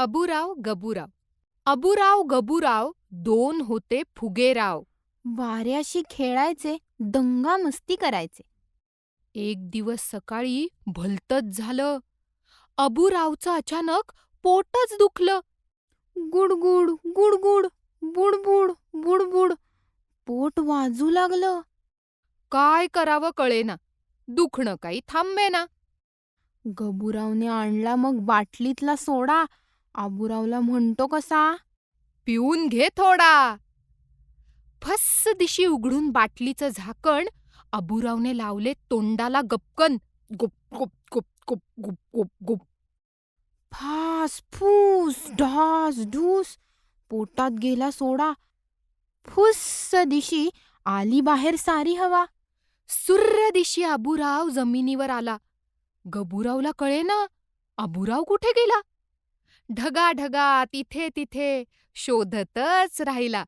अबुराव गबुराव. अबुराव गबुराव दोन होते फुगेराव. वाऱ्याशी खेळायचे दंगा मस्ती करायचे. एक दिवस सकाळी भलतंच झालं. अबुरावचं अचानक पोटच दुखलं. गुडगुड गुडगुड बुडबुड बुडबुड. पोट वाजू लागलं. काय करावं कळेना. दुखणं काही थांबेना. गबुरावने आणला मग बाटलीतला सोडा. आबुरावला म्हणतो कसा? पिऊन घे थोडा. फस्स दिशी उघडून बाटलीचं झाकण अबुरावने लावले तोंडाला गपकन. गुप गुप गुप गुप गुप गुप गुप. फास फूस ढास ढूस. पोटात गेला सोडा. फुस्स दिशी आली बाहेर सारी हवा. सुर्र दिशी अबुराव जमिनीवर आला. गबुरावला कळेना अबुराव कुठे गेला? ढगाढगा तिथे तिथे शोधतच राहिला.